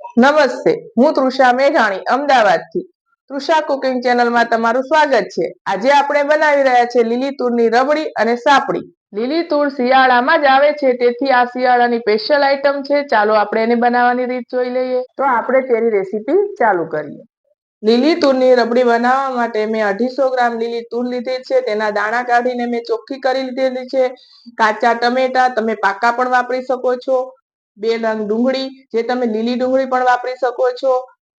નમસ્તે, હું તૃષા મેઘાણી, અમદાવાદથી. તૃષા કુકિંગ ચેનલમાં તમારું સ્વાગત છે. આજે આપણે બનાવી રહ્યા છે લીલી તુરની રબડી અને સાપડી. લીલી તુર શિયાળામાં જ આવે છે, તેથી આ શિયાળાની સ્પેશિયલ આઈટમ છે. ચાલો આપણે એને બનાવવાની રીત જોઈ લઈએ. તો આપણે તેની રેસીપી ચાલુ કરીએ. લીલી તુરની રબડી બનાવવા માટે મેં અઢીસો ગ્રામ લીલી તુર લીધી છે. તેના દાણા કાઢીને મેં ચોખ્ખી કરી લીધેલી છે. કાચા ટમેટા તમે પાકા પણ વાપરી શકો છો. બે નંગ ડુંગળી, જે તમે લીલી ડુંગળી પણ વાપરી શકો છો.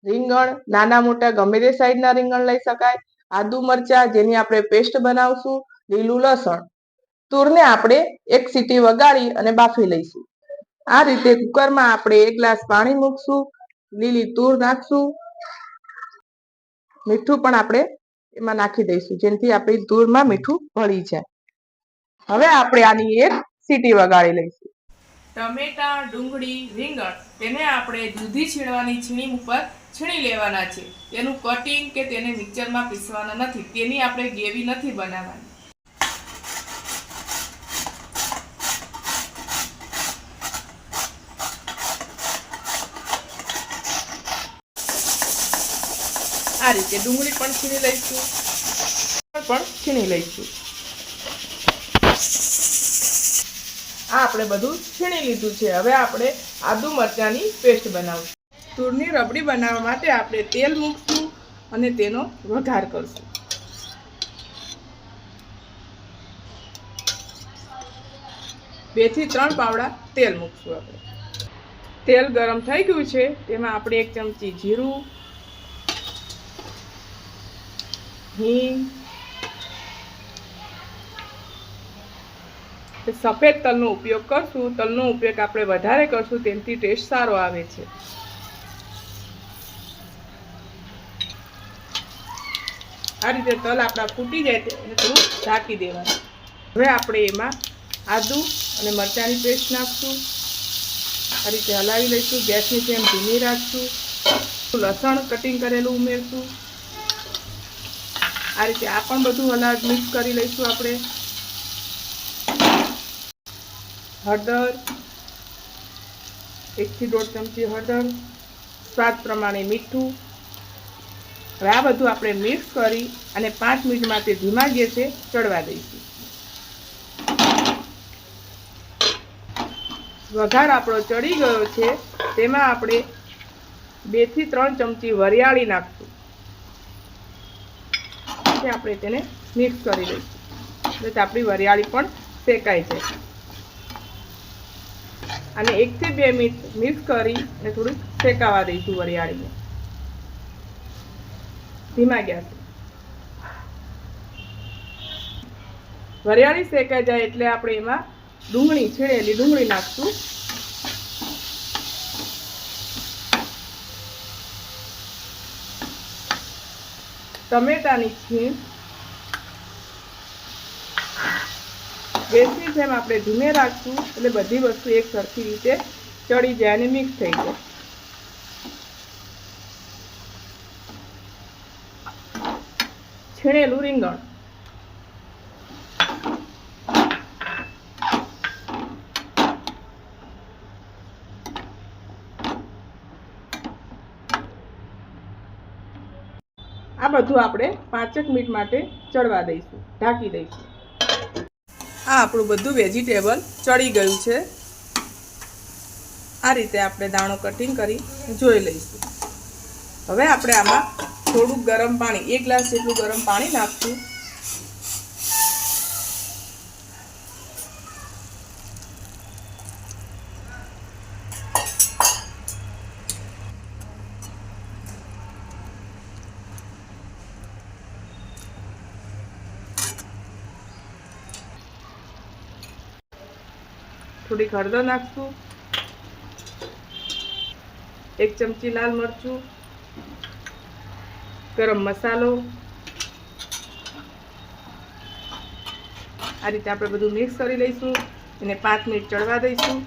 રીંગણ, નાના મોટા ગમે તે સાઈડના રીંગણ લઈ શકાય. આદુ મરચા, જેની આપણે પેસ્ટ બનાવશું, લીલું લસણ. તુરને આપણે એક સીટી વગાડી અને બાફી લઈશું. આ રીતે કુકરમાં આપણે એક ગ્લાસ પાણી મૂકશું, લીલી તુર નાખશું. મીઠું પણ આપણે એમાં નાખી દઈશું, જેનાથી આપણી તુરમાં મીઠું ભળી જાય. હવે આપણે આની એક સીટી વગાડી લઈશું. ટમેટા, ડુંગળી, રીંગણ તેને આપણે દૂધી છીણવાની છીણી ઉપર છીણી લેવાના છે. તેનું કટિંગ કે તેને મિક્સરમાં પીસવાના નથી. તેની આપણે ગ્રેવી નથી બનાવવાની. આ રીતે ડુંગળી પણ છીણી લઈશું. પણ છીણી લઈશું. આ આપણે બધું છીણી લીધું છે. હવે આપણે આદુ મરચાંની પેસ્ટ બનાવશું. તૂરની રબડી બનાવવા માટે આપણે તેલ મૂકશું અને તેનો વઘાર કરશું. બેથી ત્રણ પાવડા તેલ મૂકશું આપણે. તેલ ગરમ થઈ ગયું છે. તેમાં આપણે એક ચમચી જીરું, હિંગ સફેદ તલનો ઉપયોગ કરશું, તલનો ઉપયોગ આપણે વધારે કરશું, તેનાથી ટેસ્ટ સારો આવે છે. આ રીતે તલ આપણા ફૂટી જાય છે એને થોડું ઢાંકી દેવાનું. હવે આપણે એમાં આદુ અને મરચાંની પેસ્ટ નાખશું. આ રીતે હલાવી લઈશું, ગેસની ફ્લેમ ધીમી રાખશું. લસણ કટિંગ કરેલું ઉમેરશું. આ રીતે આ પણ બધું હલાવ મિક્સ કરી લઈશું આપણે. હળદર, એકથી દોઢ ચમચી હળદર, સ્વાદ પ્રમાણે મીઠું. હવે આ બધું આપણે મિક્સ કરી અને પાંચ મિનિટ માટે ધીમા ગેસે ચડવા દઈશું. વઘાર આપણો ચડી ગયો છે, તેમાં આપણે બેથી ત્રણ ચમચી વરિયાળી નાખશું. આપણે તેને મિક્સ કરી દઈશું. એટલે આપણી વરિયાળી પણ શેકાઈ જાય. અને એકથી બે મિનિટ મિક્સ કરી અને થોડુંક શેકાવા દઈશું વરિયાળીને. ધીમા ગેસ. વરિયાળી શેકાઈ જાય એટલે આપણે એમાં ડુંગળી છીણેલી ડુંગળી નાખશું. ટમેટાની છીણ ગેસની જેમ આપણે ધીમે રાખશું એટલે બધી વસ્તુ એક સરખી રીતે ચડી જાય અને મિક્સ થઈ જાય. છીણેલું રીંગણ. આ બધું આપણે પાંચેક મિનિટ માટે ચડવા દઈશું, ઢાંકી દઈશું. આ આપણું બધું વેજીટેબલ ચડી ગયું છે. આ રીતે આપણે દાણો કટિંગ કરી જોઈ લઈશું. હવે આપણે આમાં થોડુંક ગરમ પાણી, એક ગ્લાસ જેટલું ગરમ પાણી નાખશું. થોડીક હળદર નાખશું. એક ચમચી લાલ મરચું. ગરમ મસાલો. આ રીતે આપણે બધું મિક્સ કરી લઈશું એને પાંચ મિનિટ ચડવા દઈશું.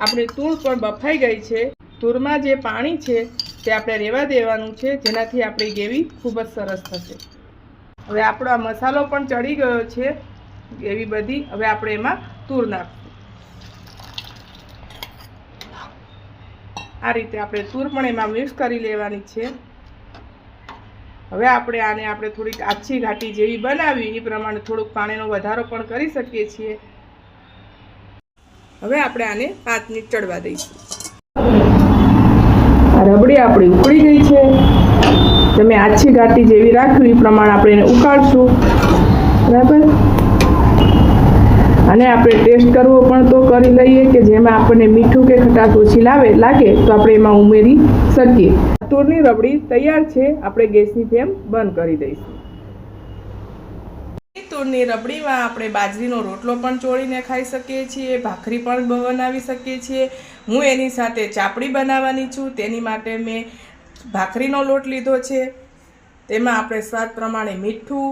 આપણી તૂર પણ બફાઈ ગઈ છે. તૂરમાં જે પાણી છે તે આપણે રહેવા દેવાનું છે, જેનાથી આપણી ગ્રેવી ખૂબ જ સરસ થશે. હવે આપણો આ મસાલો પણ ચડી ગયો છે એવી બધી. હવે આપણે એમાં તૂર નાખશું. આ રીતે આપણે તૂર પણ એમાં મિક્સ કરી લેવાની છે. હવે આપણે આને આપણે થોડીક આછી ઘાટી જેવી બનાવી, એ પ્રમાણે થોડુંક પાણીનો વધારો પણ કરી શકીએ છીએ. હવે આપણે આને પાંચ મિનિટ ચડવા દઈશું. રબડી આપણી ઉકળી ગઈ છે. તમે આછી ઘાટી જેવી રાખવી પ્રમાણે આપણે એને ઉકાળશું. બરાબર? અને આપણે ટેસ્ટ કરવો પણ તો કરી લઈએ કે જેમાં આપણને મીઠું કે ખટાશ ઓછી લાવે, લાગે, તો આપણે એમાં ઉમેરી શકીએ. તૂરની રબડી તૈયાર છે, આપણે ગેસની ફ્લેમ બંધ કરી દઈશું. તૂરની રબડીમાં આપણે બાજરીનો રોટલો પણ ચોળીને ખાઈ શકીએ છીએ, ભાખરી પણ બનાવી શકીએ છીએ. હું એની સાથે ચાપડી બનાવવાની છું, તેની માટે મેં ભાખરીનો લોટ લીધો છે. તેમાં આપણે સ્વાદ પ્રમાણે મીઠું,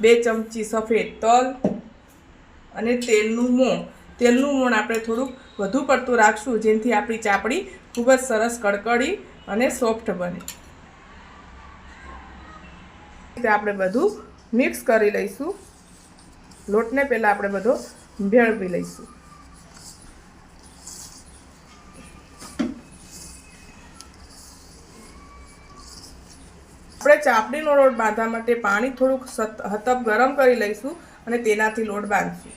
બે ચમચી સફેદ તલ અને તેલનું મોણ. તેલનું મોણ આપણે થોડુંક વધુ પડતું રાખશું જેથી આપણી ચાપડી ખૂબ જ સરસ કડકડી અને સોફ્ટ બને. તે આપણે બધું મિક્સ કરી લઈશું. લોટને પહેલાં આપણે બધો ભેળવી લઈશું. આપણે લોટ બાંધવા માટે પાણી થોડુંક હતપ ગરમ કરી લઈશું અને તેનાથી લોટ બાંધશું.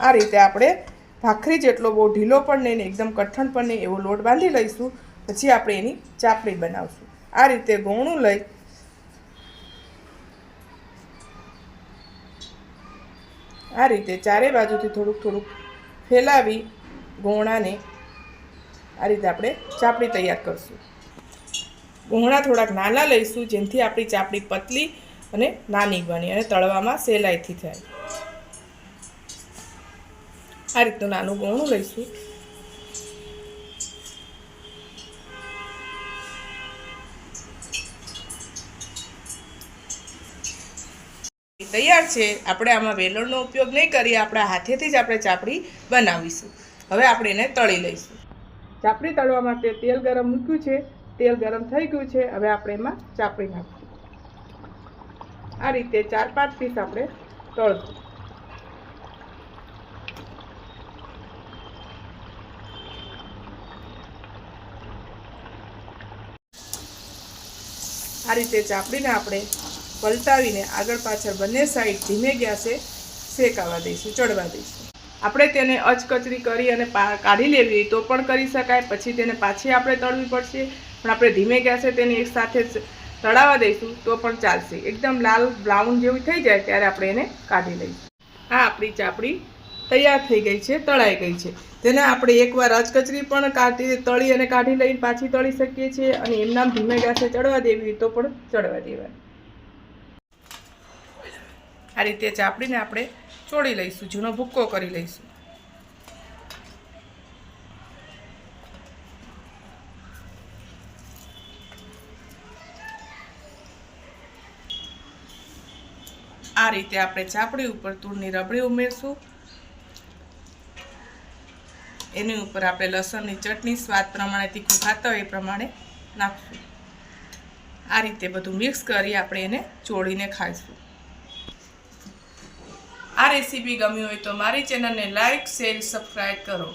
આ રીતે આપણે ભાખરી જેટલો બહુ ઢીલો પણ નહીં એકદમ કઠણ પણ નહીં એવો લોટ બાંધી લઈશું. પછી આપણે એની ચાપડી બનાવશું. આ રીતે ગોણું લઈ આ રીતે ચારે બાજુથી થોડુંક થોડુંક ફેલાવી ગોણાને આ રીતે આપણે ચાપડી તૈયાર કરશું. ગોહણા થોડાક નાના લઈશું, જેનાથી આપણી ચાપડી પતલી અને નાની બની અને તળવામાં સહેલાઈથી થાય. આ રીતનું નાનું ગોણું લઈશું. તૈયાર છે, આપણે આમાં વેલણનો ઉપયોગ નહીં કરીએ, આપણા હાથેથી જ આપણે ચાપડી બનાવીશું. હવે આપણે એને તળી લઈશું. ચાપડી તળવા માટે તેલ ગરમ મૂક્યું છે, તેલ ગરમ થઈ ગયું છે, હવે આપણે એમાં ચાપડી નાખીશું. આ રીતે ચાર પાંચ પીસ આપણે તળશું. આ રીતે ચાપડીને આપણે પલટાવીને આગળ પાછળ બંને સાઈડ ધીમે ગેસે શેકાવા દઈશું, ચડવા દઈશું. આપણે તેને અચકચરી કરી અને કાઢી લેવી તો પણ કરી શકાય, પછી તેને પાછી આપણે તળવી પડશે. પણ આપણે ધીમે ગેસે તેને એકસાથે તળાવવા દઈશું, તો પણ ચાલશે. એકદમ લાલ બ્રાઉન જેવું થઈ જાય ત્યારે આપણે એને કાઢી લઈશું. આ આપણી ચાપડી તૈયાર થઈ ગઈ છે, તળાઈ ગઈ છે. તેને આપણે એકવાર અચકચરી પણ કાઢી, તળી અને કાઢી લઈને પાછી તળી શકીએ છીએ. અને એમનામ ધીમે ગેસે ચડવા દેવી તો પણ ચડવા દેવાની આ રીતે ચાપડીને આપણે ચોળી લઈશું, જૂનો ભૂક્કો કરી લઈશું. આ રીતે આપણે ચાપડી ઉપર તૂરની રબડી ઉમેરશું. એની ઉપર આપણે લસણની ચટણી સ્વાદ પ્રમાણે તીખું ખાતા હોય એ પ્રમાણે નાખશું. આ રીતે બધું મિક્સ કરી આપણે એને ચોળીને ખાઈશું. આ રેસીપી ગમી હોય તો મારી ચેનલને લાઇક શેર સબસ્ક્રાઈબ કરો.